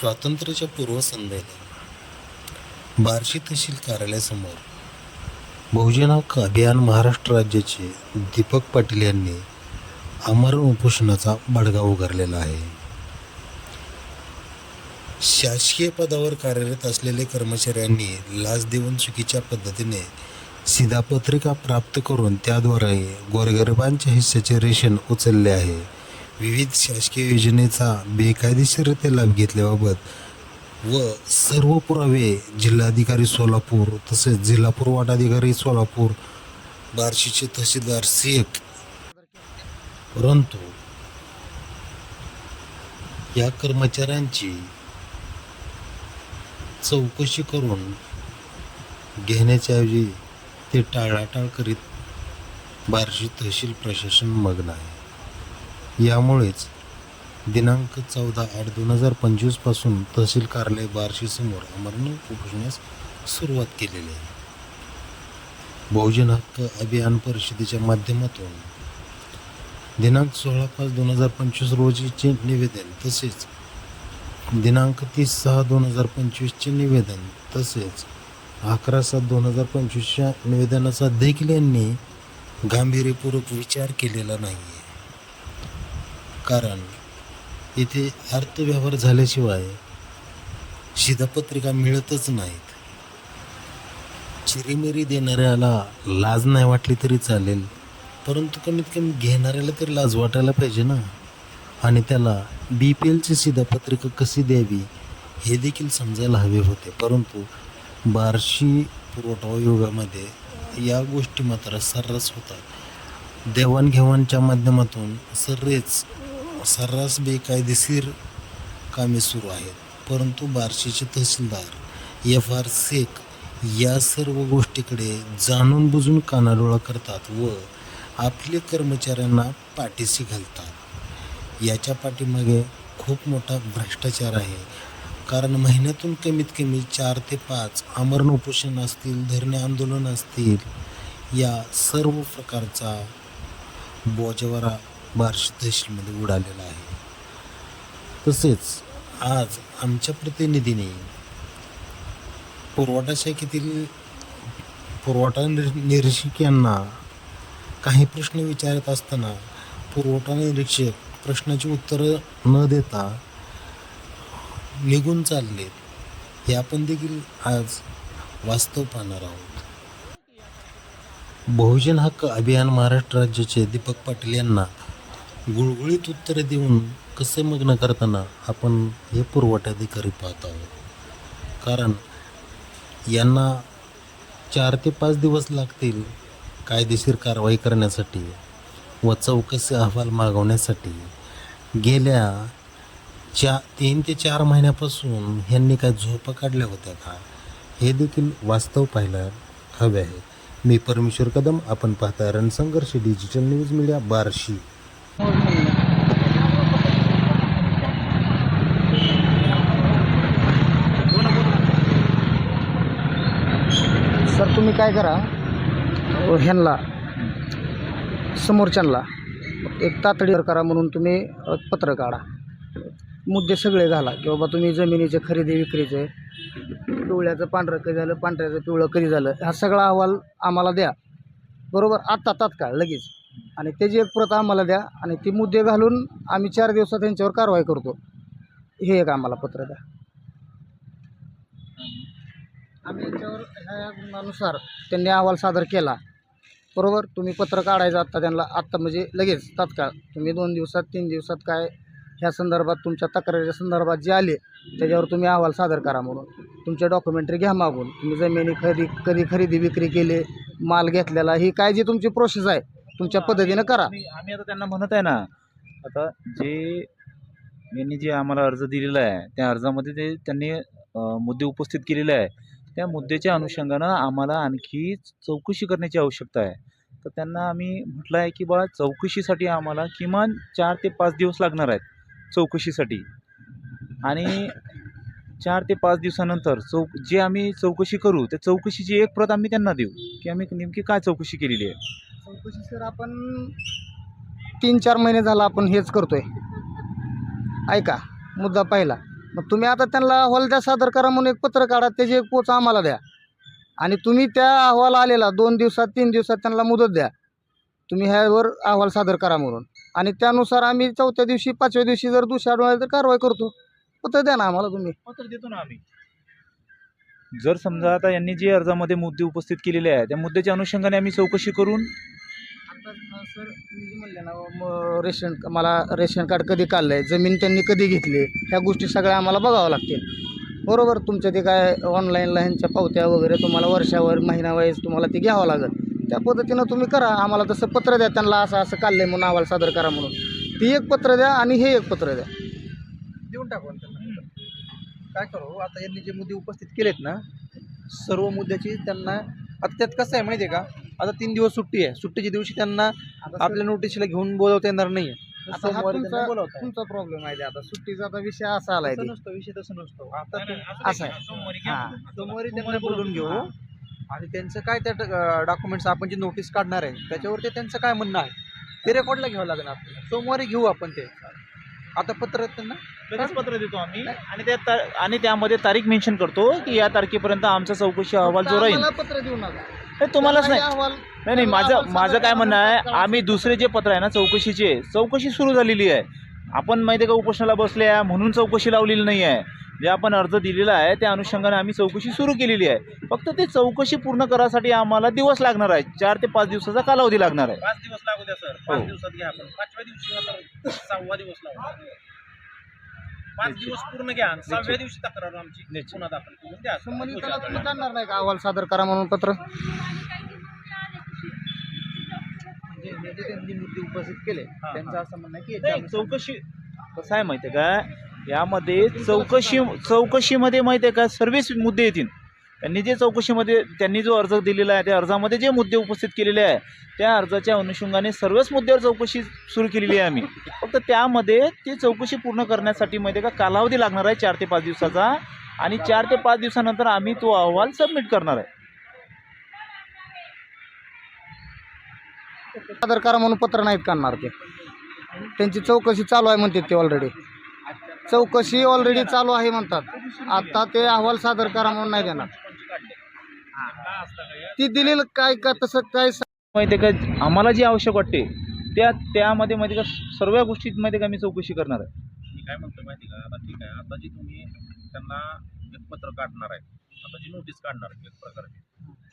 स्वातंत्र्याच्या पूर्वसंध्येला बार्शी तहसील कार्यालयासमोर बहुजन हक्क अभियान महाराष्ट्र राज्याचे दीपक पाटील यांनी आमरण उपोषणाचा बडगा उगारलेला आहे. शासकीय पदावर कार्यरत असलेले कर्मचाऱ्यांनी लाच देऊन चुकीच्या पद्धतीने शिधापत्रिका प्राप्त करून त्याद्वारे गोरगरिबांच्या हिस्साचे रेशन उचलले आहे. विविध शासकीय योजनेचा बेकायदेशीररित्या लाभ घेतल्याबाबत व सर्व पुरावे जिल्हाधिकारी सोलापूर तसेच जिल्हा पुरवठाधिकारी सोलापूर बार्शीचे तहसीलदार शेख परंतु या कर्मचाऱ्यांची चौकशी करून घेण्याच्याऐवजी ते टाळाटाळ करीत बार्शी तहसील प्रशासन मग्न आहे यामुळेच दिनांक चौदा आठ दोन हजार पंचवीसपासून तहसील कार्यालय बार्शीसमोर अमरण उपोषणास सुरुवात केलेली आहे. बहुजन हक्क अभियान परिषदेच्या माध्यमातून दिनांक सोळा पाच दोन हजार पंचवीस रोजीचे निवेदन तसेच दिनांक तीस सहा दोन हजार पंचवीसचे निवेदन तसेच अकरा सात दोन हजार पंचवीसच्या निवेदनाचा देखील यांनी गांभीर्यपूर्वक विचार केलेला नाही आहे कारण इथे अर्थव्यवहार झाल्याशिवाय शिधापत्रिका मिळतच नाहीत. चिरीमिरी देणाऱ्याला लाज नाही वाटली तरी चालेल परंतु कमीत कमी घेणाऱ्याला तरी लाज वाटायला पाहिजे ना? आणि त्याला बी पी एलची शिधापत्रिका कशी द्यावी हे देखील समजायला हवे होते परंतु बार्शी पुरवठा आयोगामध्ये या गोष्टी मात्र सर्रास होतात. देवाणघेवाणच्या माध्यमातून सर्रेच सर्रास बेकायदेशीर कामे सुरू आहेत. परंतु बार्शीचे तहसीलदार एफ आर शेख या सर्व गोष्टीकडे जाणून बुजून कानाडोळा करतात व आपले कर्मचाऱ्यांना पाठीशी घालतात. याच्या पाठीमागे खूप मोठा भ्रष्टाचार आहे. कारण महिन्यातून कमीत कमी चार ते पाच आमरण उपोषण असतील धरणे आंदोलन असतील या सर्व प्रकारचा बोजवारा बार्शी देशमध्ये उडालेला आहे. तसेच आज आमच्या प्रतिनिधीने पुरवठा शाखेतील पुरवठा निर निरीक्षक यांना काही प्रश्न विचारत असताना पुरवठा निरीक्षक प्रश्नाची उत्तरं न देता निघून चाललेत हे आपण देखील आज वास्तव पाहणार आहोत. बहुजन हक्क अभियान महाराष्ट्र राज्याचे दीपक पाटील यांना गुळगुळीत उत्तरे देऊन कसे मग्न करताना आपण हे पुरवठाधिकारी पाहत आहोत. कारण यांना चार ते पाच दिवस लागतील कायदेशीर कारवाई करण्यासाठी व चौकशी अहवाल मागवण्यासाठी. गेल्या चा तीन ते चार महिन्यापासून ह्यांनी काय झोपा काढल्या होत्या का? हे देखील वास्तव पाहायला हवे आहे. मी परमेश्वर कदम आपण पाहता Ransangharsh digital news media Barshi. तर तुम्ही काय करा? ह्यांना समोरच्यांना एक तातडीवर करा म्हणून तुम्ही पत्र काढा. मुद्दे सगळे घाला की बाबा तुम्ही जमिनीचे खरेदी विक्रीचे पिवळ्याचं पांढरं कधी झालं पांढऱ्याचं पिवळं कधी झालं हा सगळा अहवाल आम्हाला द्या. बरोबर? आत्ता तात्काळ लगेच. आणि त्याची एक प्रत आम्हाला द्या आणि ती मुद्दे घालून आम्ही चार दिवसात त्यांच्यावर कारवाई करतो. हे एक आम्हाला पत्र द्या. आम्ही याच्यावर ह्या त्यांनी अहवाल सादर केला. बरोबर? तुम्ही पत्र काढायचं आत्ता त्यांना आत्ता म्हणजे लगेच तात्काळ. तुम्ही दोन दिवसात तीन दिवसात काय ह्या संदर्भात तुमच्या तक्रारीच्या संदर्भात जे आले त्याच्यावर तुम्ही अहवाल सादर करा म्हणून. तुमच्या डॉक्युमेंटरी घ्या मागून. तुम्ही जमिनी खरेदी कधी खरेदी विक्री केली माल घेतलेला ही काय जी तुमची प्रोसेस आहे. तुमच्या पद्धतीनं करा. आम्ही आम्ही आता त्यांना म्हणत आहे ना आता जे यांनी जे आम्हाला अर्ज दिलेला आहे त्या अर्जामध्ये ते त्यांनी मुद्दे उपस्थित केलेले आहे. त्या मुद्द्याच्या अनुषंगानं आम्हाला आणखी चौकशी करण्याची आवश्यकता आहे. तर त्यांना आम्ही म्हटलं आहे की बा चौकशीसाठी आम्हाला किमान चार ते पाच दिवस लागणार आहेत चौकशीसाठी. आणि चार ते पाच दिवसानंतर चौ जे आम्ही चौकशी करू त्या चौकशीची एक प्रत आम्ही त्यांना देऊ की आम्ही नेमकी काय चौकशी केलेली आहे. चौकशी सर आपण तीन चार महिने झाला आपण हेच करतोय. ऐका मुद्दा पहिला. मग तुम्ही आता त्यांना अहवाल द्या सादर करा म्हणून एक पत्र काढा त्याची एक पोच आम्हाला द्या. आणि तुम्ही त्या अहवाल आलेला दोन दिवसात तीन दिवसात त्यांना मुदत द्या. तुम्ही ह्यावर अहवाल सादर करा म्हणून. आणि त्यानुसार आम्ही चौथ्या दिवशी पाचव्या दिवशी जर दुसऱ्या आढळले तर कारवाई करतो. पत्र द्या ना आम्हाला तुम्ही. पत्र देतो ना आम्ही. जर समजा आता यांनी जे अर्जामध्ये मुद्दे उपस्थित केलेले आहे त्या मुद्द्याच्या अनुषंगाने आम्ही चौकशी करून आता सर तुम्ही जे म्हणले ना मग रेशन मला रेशन कार्ड कधी काढलं आहे जमीन त्यांनी कधी घेतली ह्या गोष्टी सगळ्या आम्हाला बघावं लागतील. बरोबर तुमच्या ते काय ऑनलाईनला ह्यांच्या पावत्या वगैरे तुम्हाला वर्षावर महिनावाईज तुम्हाला ते घ्यावं लागेल. त्या पद्धतीनं तुम्ही करा आम्हाला तसं पत्र द्या त्यांना असं असं काढलं आहे म्हणून अहवाल सादर करा म्हणून. ती एक पत्र द्या आणि हे एक पत्र द्या. देऊन टाकू त्यांना. काय करू आता यांनी जे मुद्दे उपस्थित केलेत ना सर्व मुद्द्याची त्यांना आता त्यात कसं आहे माहिती आहे का? आता तीन दिवस सुट्टी आहे. सुट्टीच्या दिवशी त्यांना आपल्या नोटीसला घेऊन बोलवता येणार नाही आता हा तुमचा- आहे. तुमचा प्रॉब्लेम आहे ते आता. सुट्टीचा आता विषय असा आलाय तसं ते. नसतो विषय तसं नसतो. आता असं आहे. हां. सोमवारी त्यांना बोलून घेऊ. आणि त्यांचं काय त्या डॉक्युमेंट्स आपण जी नोटीस काढणार आहे त्याच्यावर ते त्यांचं काय म्हणणं आहे? ते रेकॉर्डला घ्यावं लागेल आपल्याला. सोमवारी घेऊ आपण ते. आता पत्र त्यांना? लगेच पत्र देतो आम्ही. आणि त्या ता- आणि त्यामध्ये तारीख मेन्शन करतो की या तारखेपर्यंत आमचा चौकशी अहवाल जो राहील. आम्हाला पत्र देऊ नका. नाही, तुम्हालाच नाही. हे नाही नाही माझं माझं काय म्हणणं आहे आम्ही दुसरे जे पत्र आहे ना चौकशीचे चौकशी सुरू झालेली आहे. आपण माहिती आहे का उपोषणाला बसले आहे म्हणून चौकशी लावलेली नाही आहे. जे आपण अर्ज दिलेला आहे त्या अनुषंगाने आम्ही चौकशी सुरू केलेली आहे. फक्त ते चौकशी पूर्ण करायसाठी आम्हाला दिवस लागणार आहे. चार ते पाच दिवसाचा कालावधी लागणार आहे. पाच दिवस लागू द्या सर. हो. पाच दिवसात घ्या आपण. पाचव्या दिवशी सहावा दिवस लावू पाच दिवस पूर्ण घ्या. आणि सहाव्या दिवशी तक्रार आमची पुन्हा दाखल करून द्या. संबंधिताला तुम्ही नाही का? अहवाल सादर करा म्हणून पत्र. जे हे जे त्यांनी मुद्दे उपस्थित केले त्यांचं असं म्हणणं आहे की नाही, याच्यानुसार- चौकशी कसं आहे माहिती आहे का? यामध्ये चौकशी चौकशीमध्ये माहिती आहे का? सर्वच मुद्दे येतील. त्यांनी जे चौकशीमध्ये त्यांनी जो अर्ज दिलेला आहे त्या अर्जामध्ये जे मुद्दे उपस्थित केलेले आहे त्या अर्जाच्या अनुषंगाने सर्वच मुद्द्यावर चौकशी सुरू केलेली आहे आम्ही. फक्त त्यामध्ये ती चौकशी पूर्ण करण्यासाठी माहिती का कालावधी लागणार आहे चार ते पाच दिवसाचा. आणि चार ते पाच दिवसानंतर आम्ही तो अहवाल सबमिट करणार आहे. सादर करा म्हणून पत्र नाहीत काढणार ते. त्यांची चौकशी चालू आहे म्हणतात ते ऑलरेडी चौकशी ऑलरेडी चालू आहे म्हणतात. आता ते अहवाल सादर करा म्हणून नाही देणार. ती दिलेलं काय का तसं काय माहिती का आम्हाला जी आवश्यक वाटते त्या त्यामध्ये माहिती का सर्व माहिती आहे का मी चौकशी करणार आहे? मी काय म्हणतो माहिती का? आता ठीक आहे आता जी तुम्ही त्यांना एक पत्र काढणार आहे. आता जी नोटीस काढणार आहे एक प्रकारची.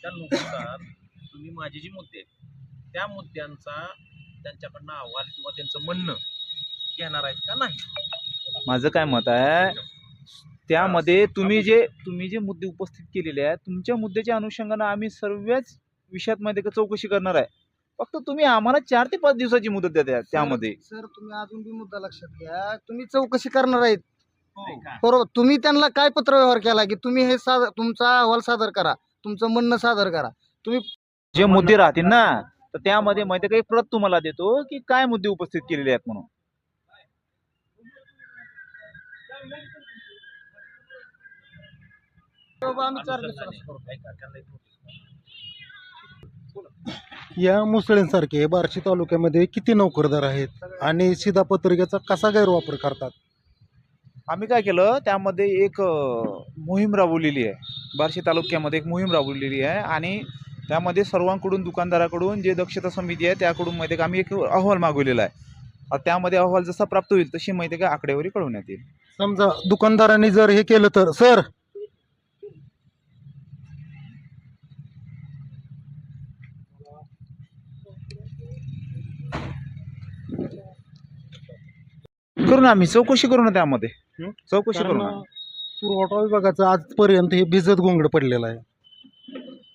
त्या नोटिसात तुम्ही माझे जी मुद्दे आहेत त्या मुद्द्यांचा त्यांच्याकडनं अहवाल किंवा त्यांचं म्हणणं घेणार आहेत का नाही? माझं काय मत आहे त्यामध्ये तुम्ही जे तुम्ही जे मुद्दे उपस्थित केलेले आहेत तुमच्या मुद्द्याच्या अनुषंगानं आम्ही सर्वच विषयात मध्ये का चौकशी करणार आहे. फक्त तुम्ही आम्हाला चार ते पाच दिवसाची मुदत द्या त्या- त्यामध्ये. सर तुम्ही अजून बी मुद्दा लक्षात घ्या. तुम्ही चौकशी करणार आहेत. बरोबर. तुम्ही त्यांना काय पत्रव्यवहार केला की तुम्ही हे सादर तुमचा अहवाल सादर करा. तुमचं म्हणणं सादर करा. जे मुद्दे राहतील ना तर त्यामध्ये माहिती काही प्रत तुम्हाला देतो की काय मुद्दे उपस्थित केलेले आहेत म्हणून. बाबा, आम्ही चार दिवसात या मुसळ्यांसारखे बार्शी तालुक्यामध्ये किती नोकरदार आहेत आणि शिधापत्रिकेचा कसा गैरवापर करतात? आम्ही काय केलं त्यामध्ये एक अ, मोहीम राबवलेली आहे. बार्शी तालुक्यामध्ये एक मोहीम राबवलेली आहे आणि त्यामध्ये सर्वांकडून दुकानदाराकडून जे दक्षता समिती आहे त्याकडून माहिती आहे का आम्ही एक अहवाल मागवलेला आहे. आता त्यामध्ये अहवाल जसा प्राप्त होईल तशी माहिती आहे का आकडेवारी कळवण्यात येईल. समजा दुकानदारांनी जर हे केलं तर सर करू ना आम्ही चौकशी करू ना त्यामध्ये. हं? चौकशी करू कारण ना पुरवठा विभागाचं आजपर्यंत हे भिजत गोंगड पडलेलं आहे.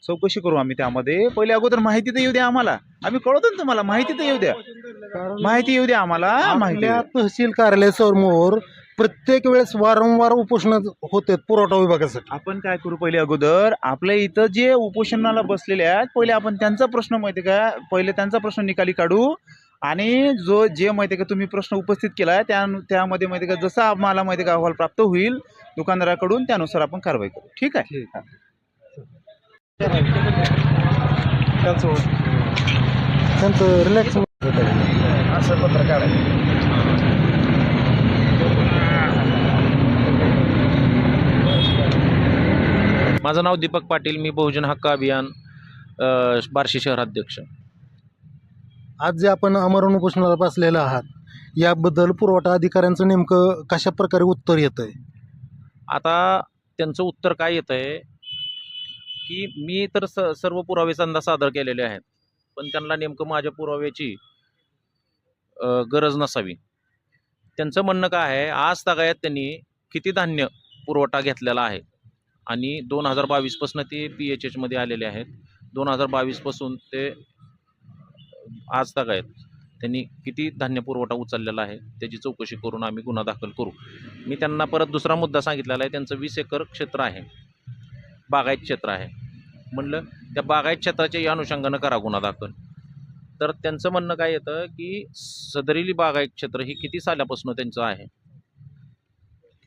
चौकशी करू आम्ही त्यामध्ये. पहिले अगोदर माहिती तर येऊ द्या आम्हाला. आम्ही कळवतो ना तुम्हाला माहिती तर येऊ द्या. कारण माहिती येऊ द्या आम्हाला माहिती आपल्या येऊ द्या. तहसील कार्यालयासमोर प्रत्येक वेळेस वारंवार उपोषण होते पुरवठा विभागासाठी. आपण काय करू पहिले अगोदर? आपल्या इथं जे उपोषणाला बसलेले आहेत पहिले आपण त्यांचा प्रश्न माहिती का? पहिले त्यांचा प्रश्न निकाली काढू. आणि जो जे माहिती आहे का तुम्ही प्रश्न उपस्थित केला आहे त्या त्यामध्ये माहिती का जसा आम्हाला माहिती का अहवाल प्राप्त होईल दुकानदाराकडून त्यानुसार आपण कारवाई करू. ठीक आहे? रिलॅक्स असं आहे माझं नाव दीपक पाटील मी बहुजन हक्क अभियान बार्शी शहराध्यक्ष. आज जे आपण अमरण उपोषणाला बसलेलं आहात याबद्दल पुरवठा अधिकाऱ्यांचं नेमकं कशा प्रकारे उत्तर येतं आहे आता त्यांचं उत्तर काय येतं आहे की मी तर स सर्व पुरावे संदा सादर केलेले आहेत पण त्यांना नेमकं माझ्या पुराव्याची गरज नसावी. त्यांचं म्हणणं काय आहे आज तागायत त्यांनी किती धान्य पुरवठा घेतलेला आहे आणि दोन हजार बावीसपासून ते पी एच एचमध्ये आलेले आहेत. दोन हजार बावीसपासून ते आज तागायत त्यांनी किती धान्य पुरवठा उचललेला आहे त्याची चौकशी करून आम्ही गुन्हा दाखल करू. मी त्यांना परत दुसरा मुद्दा सांगितलेला आहे त्यांचं वीस एकर क्षेत्र आहे. बागायत क्षेत्र आहे. म्हणलं त्या बागायत क्षेत्राच्या या अनुषंगानं करा गुन्हा दाखल. तर त्यांचं म्हणणं काय येतं की सदरीली बागायत क्षेत्र ही किती सालापासून त्यांचं आहे?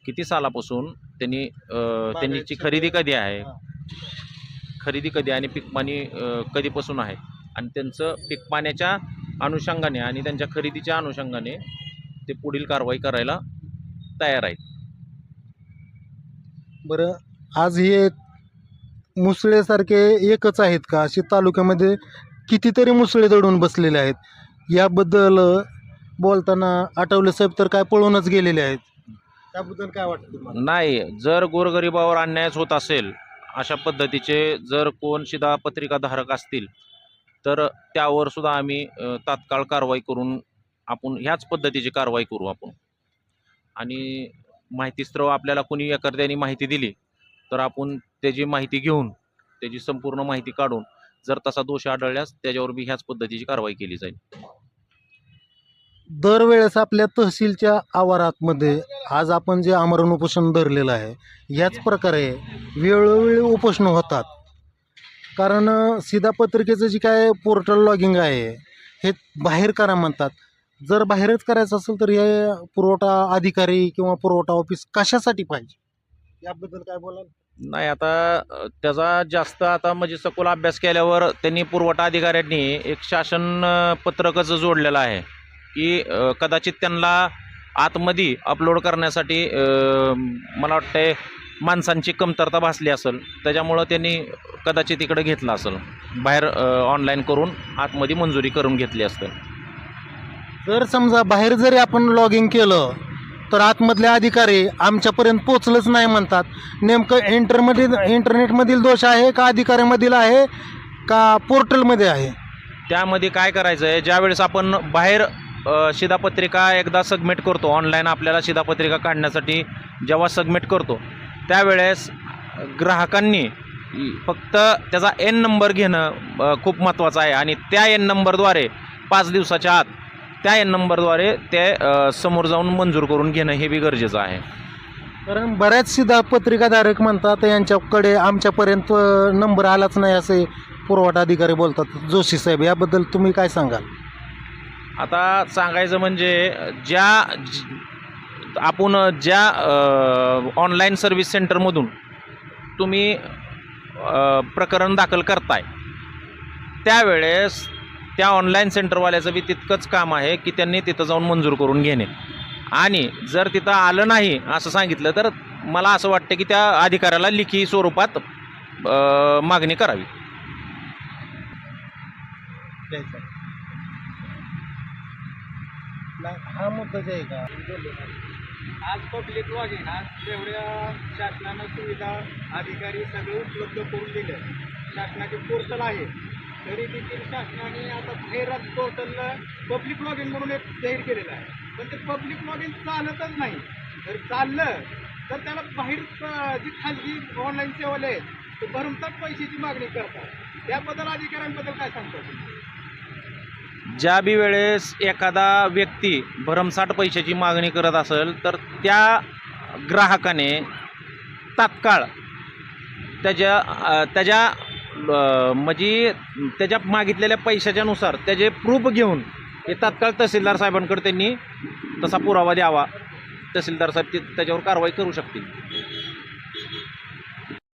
किती सालापासून त्यांनी त्यांची खरेदी कधी आहे? खरेदी कधी आणि अं, कधीपासून आहे? आणि त्यांचं पीकपाण्याच्या अनुषंगाने आणि त्यांच्या खरेदीच्या अनुषंगाने ते पुढील कारवाई करायला तयार आहेत. बरं आज हे मुसळेसारखे एकच आहेत का? अशी तालुक्यामध्ये कितीतरी मुसळे दडून बसलेले आहेत. याबद्दल बोलताना आठवले साहेब तर काय पळूनच गेलेले आहेत. त्याबद्दल काय वाटतं नाही जर गोरगरिबावर अन्यायच होत असेल अशा पद्धतीचे जर कोण शिधापत्रिका धारक असतील तर त्यावर सुद्धा आम्ही तात्काळ कारवाई करून आपण ह्याच पद्धतीची कारवाई करू आपण. आणि माहितीस्त्रव आपल्याला कोणी एखाद्याने माहिती दिली तर आपण त्याची माहिती घेऊन त्याची संपूर्ण माहिती काढून जर तसा दोष आढळल्यास त्याच्यावर बी ह्याच पद्धतीची कारवाई केली जाईल. दरवेळेस आपल्या तहसीलच्या आवारातमध्ये आज आपण जे आमरण उपोषण धरलेलं आहे याच प्रकारे वेळोवेळी उपोषणं होतात. कारण सीधा पत्रिकेचं जे काय पोर्टल लॉगिंग आहे हे बाहेर करा म्हणतात. जर बाहेरच करायचं असेल तर हे पुरवठा अधिकारी किंवा पुरवठा ऑफिस कशासाठी पाहिजे? याबद्दल काय बोलाल? नाही आता त्याचा जास्त आता म्हणजे सखोल अभ्यास केल्यावर त्यांनी पुरवठा अधिकाऱ्यांनी एक शासन पत्रकचं पत्रकच जोडलेलं आहे की कदाचित त्यांना आतमध्ये अपलोड करण्यासाठी मला वाटतंय माणसांची कमतरता भासली असेल त्याच्यामुळं त्यांनी कदाचित इकडे घेतलं असेल. बाहेर ऑनलाईन करून आतमध्ये मंजुरी करून घेतली असेल जर समजा बाहेर जरी आपण लॉगिंग केलं तर आतमधले अधिकारी आमच्यापर्यंत पोचलंच नाही म्हणतात. नेमकं इंटरमधील इंटरनेटमधील दोष आहे का अधिकाऱ्यामधील आहे का पोर्टलमध्ये आहे? त्यामध्ये काय करायचं आहे ज्यावेळेस आपण बाहेर शिधापत्रिका एकदा सबमिट करतो ऑनलाईन आपल्याला शिधापत्रिका काढण्यासाठी जेव्हा सबमिट करतो त्यावेळेस ग्राहकांनी फक्त त्याचा एन नंबर घेणं खूप महत्त्वाचं आहे. आणि त्या एन नंबरद्वारे पाच दिवसाच्या आत त्या एन नंबरद्वारे ते समोर जाऊन मंजूर करून घेणं हे बी गरजेचं आहे. कारण बऱ्याच सुद्धा पत्रिकाधारक म्हणतात यांच्याकडे आमच्यापर्यंत नंबर आलाच नाही असे पुरवठा अधिकारी बोलतात. जोशी साहेब याबद्दल तुम्ही काय सांगाल? आता सांगायचं म्हणजे ज्या आपण ज्या ऑनलाईन सर्व्हिस सेंटरमधून तुम्ही प्रकरण दाखल करताय त्यावेळेस त्या ऑनलाईन सेंटरवाल्याचं बी तितकंच काम आहे की त्यांनी तिथं जाऊन मंजूर करून घेणे. आणि जर तिथं आलं नाही असं सांगितलं तर मला असं वाटतं की त्या अधिकाऱ्याला लिखी स्वरूपात मागणी करावी. हा मुद्दा जे आहे का? आज पब्लिक लॉगिन आज जेवढ्या शासनानं सुविधा अधिकारी सगळे उपलब्ध करून दिले. शासनाचे पोर्टल आहे तरी देखील शासनाने आता बाहेरच पोर्टलला पब्लिक लॉगिन म्हणून एक जाहीर केलेलं आहे. पण ते पब्लिक लॉगिन चालतच नाही. जर चाललं तर त्याला बाहेर जी खाजगी ऑनलाईन सेवाले आहेत ते भरमसाठ पैशाची मागणी करतात. त्याबद्दल अधिकाऱ्यांबद्दल काय सांगतो तुम्ही? ज्या बी वेळेस एखादा व्यक्ती भरमसाठ पैशाची मागणी करत असेल तर त्या ग्राहकाने तात्काळ त्याच्या त्याच्या म्हणजे त्याच्या मागितलेल्या पैशाच्यानुसार त्याचे प्रूफ घेऊन हे तात्काळ तहसीलदार साहेबांकडे त्यांनी तसा पुरावा द्यावा. तहसीलदार साहेब ते त्याच्यावर कारवाई करू शकतील.